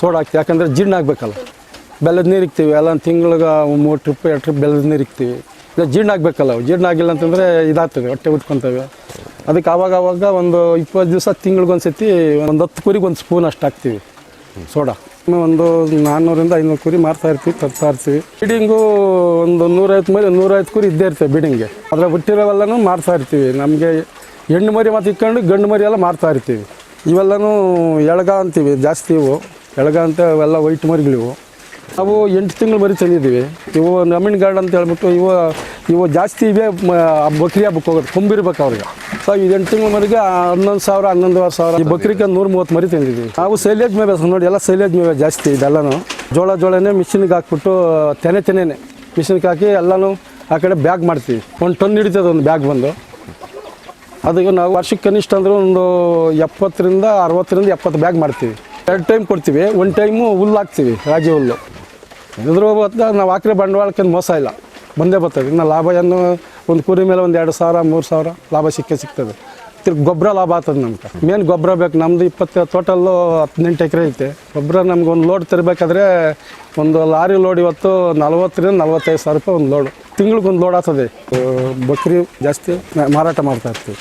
Soda ಹಾಕ್ತೀವಿ ಯಾಕಂದರೆ ಜೀರ್ಣ ಆಗಬೇಕಲ್ಲ. ಬೆಲ್ಲದ ನೀರು ಇಕ್ತೀವಿ, ಎಲ್ಲ ತಿಂಗಳಿಗೆ ಮೂರು ಟ್ರಿಪ್, ಎರಡು ಟ್ರಿಪ್ ಬೆಲ್ಲದ ನೀರು ಇಕ್ತೀವಿ. ಇಲ್ಲ ಜೀರ್ಣ ಆಗಬೇಕಲ್ಲ, ಜೀರ್ಣ ಆಗಿಲ್ಲ ಅಂತಂದರೆ ಇದಾಗ್ತದೆ, ಹೊಟ್ಟೆ ಉದ್ಕೊತವೆ. ಅದಕ್ಕೆ ಆವಾಗ ಆವಾಗ ಒಂದು ಇಪ್ಪತ್ತು ದಿವಸ ತಿಂಗಳಿಗೊಂದು ಸತಿ ಒಂದು ಹತ್ತು ಕುರಿಗೆ ಒಂದು ಸ್ಪೂನ್ ಅಷ್ಟು ಹಾಕ್ತೀವಿ. ಸೋಡಾ. ಒಂದು ನಾನ್ನೂರಿಂದ ಐನೂರು ಕುರಿ ಮಾರ್ತಾ ಇರ್ತೀವಿ, ತರ್ತಾ ಇರ್ತೀವಿ. ಬೀಡಿಂಗು ಒಂದು ನೂರೈವತ್ತು ಮರಿ ನೂರೈವತ್ತು ಕುರಿ ಇದ್ದೇ ಇರ್ತವೆ ಬೀಡಿಂಗ್ಗೆ. ಅದರ ಬಿಟ್ಟಿರೋವೆಲ್ಲನೂ ಮಾರ್ತಾ ಇರ್ತೀವಿ. ನಮಗೆ ಹೆಣ್ಣು ಮರಿ ಮತ್ತು ಇಕ್ಕೊಂಡು ಗಂಡು ಮರಿ ಎಲ್ಲ ಮಾರ್ತಾ ಇರ್ತೀವಿ. ಇವೆಲ್ಲನೂ ಎಳಗ ಅಂತೀವಿ, ಜಾಸ್ತಿ ಇವು. ಎಳಗ ಅಂತ ಅವೆಲ್ಲ ವೈಟ್ ಮರಿಗಳಿವು ನಾವು ಎಂಟು ತಿಂಗಳು ಮರಿ ತಂದಿದ್ದೀವಿ ಇವು ನಮಿನ್ ಗಾರ್ಡ್ ಅಂತ ಹೇಳ್ಬಿಟ್ಟು ಇವು ಇವು ಜಾಸ್ತಿ ಇವೆ ಬಕ್ರಿ ಹಬ್ಬಕ್ಕೆ ಹೋಗೋದು ಕೊಂಬಿರ್ಬೇಕು ಅವ್ರಿಗೆ. ಸೊ ಈ ಎಂಟು ತಿಂಗಳ ಮರಿಗೆ ಹನ್ನೊಂದು ಸಾವಿರ, ಹನ್ನೊಂದುವರೆ ಸಾವಿರ ಈ ಬಕ್ರಿಗೆ ನೂರ ಮೂವತ್ತು ಮರಿ ತಂದಿದ್ದೀವಿ ನಾವು ಸೈಲೇಜ್ ಮೇವೆ ನೋಡಿ, ಎಲ್ಲ ಸೈಲೇಜ್ ಮೇವೆ ಜಾಸ್ತಿ ಇದೆಲ್ಲನೂ. ಜೋಳ ಜೋಳನೇ ಮಿಷಿನ್ಗೆ ಹಾಕ್ಬಿಟ್ಟು ತೆನೆ ತೆನೆನೆ ಮಿಷಿನ್ಗೆ ಹಾಕಿ ಎಲ್ಲನೂ ಆ ಕಡೆ ಬ್ಯಾಗ್ ಮಾಡ್ತೀವಿ. ಒಂದು ಟನ್ ಹಿಡಿತದೆ ಒಂದು ಬ್ಯಾಗ್ ಬಂದು. ಅದಕ್ಕೆ ನಾವು ವರ್ಷಕ್ಕೆ ಕನಿಷ್ಠ ಅಂದ್ರೆ ಒಂದು ಎಪ್ಪತ್ತರಿಂದ ಅರವತ್ತರಿಂದ ಎಪ್ಪತ್ತು ಬ್ಯಾಗ್ ಮಾಡ್ತೀವಿ. ಎರಡು ಟೈಮ್ ಕೊಡ್ತೀವಿ, ಒಂದು ಟೈಮು ಹುಲ್ಲು ಹಾಕ್ತೀವಿ, ರಾಗಿ ಹುಲ್ಲು. ಇದ್ರ ನಾವು ಹಾಕಿರೋ ಬಂಡವಾಳಕ್ಕೆ ಮೋಸ ಇಲ್ಲ. ಬಂದೇ ಬರ್ತದೆ. ಇನ್ನು ಲಾಭ ಏನು, ಒಂದು ಕುರಿ ಮೇಲೆ ಒಂದು ಎರಡು ಸಾವಿರ, ಮೂರು ಸಾವಿರ ಲಾಭ ಸಿಕ್ಕೇ ಸಿಗ್ತದೆ. ತಿರ್ಗಿ ಗೊಬ್ಬರ ಲಾಭ ಆಗ್ತದೆ ನಮ್ಗೆ. ಮೇನ್ ಗೊಬ್ಬರ ಬೇಕು. ನಮ್ಮದು ಇಪ್ಪತ್ತು ಟೋಟಲ್ಲು ಹದಿನೆಂಟು ಎಕರೆ ಐತೆ. ಗೊಬ್ಬರ ನಮ್ಗೆ ಒಂದು ಲೋಡ್ ತರಬೇಕಾದ್ರೆ ಒಂದು ಲಾರಿ ಲೋಡ್ ಇವತ್ತು ನಲ್ವತ್ತರಿಂದ ನಲ್ವತ್ತೈದು ಸಾವಿರ ರೂಪಾಯಿ ಒಂದು ಲೋಡು ತಿಂಗ್ಳಿಗೆ ಒಂದು ಲೋಡ್ ಆಗ್ತದೆ. ಬಕ್ರಿ ಜಾಸ್ತಿ, ಮಾರಾಟ ಮಾಡ್ತಾ ಇರ್ತೀವಿ.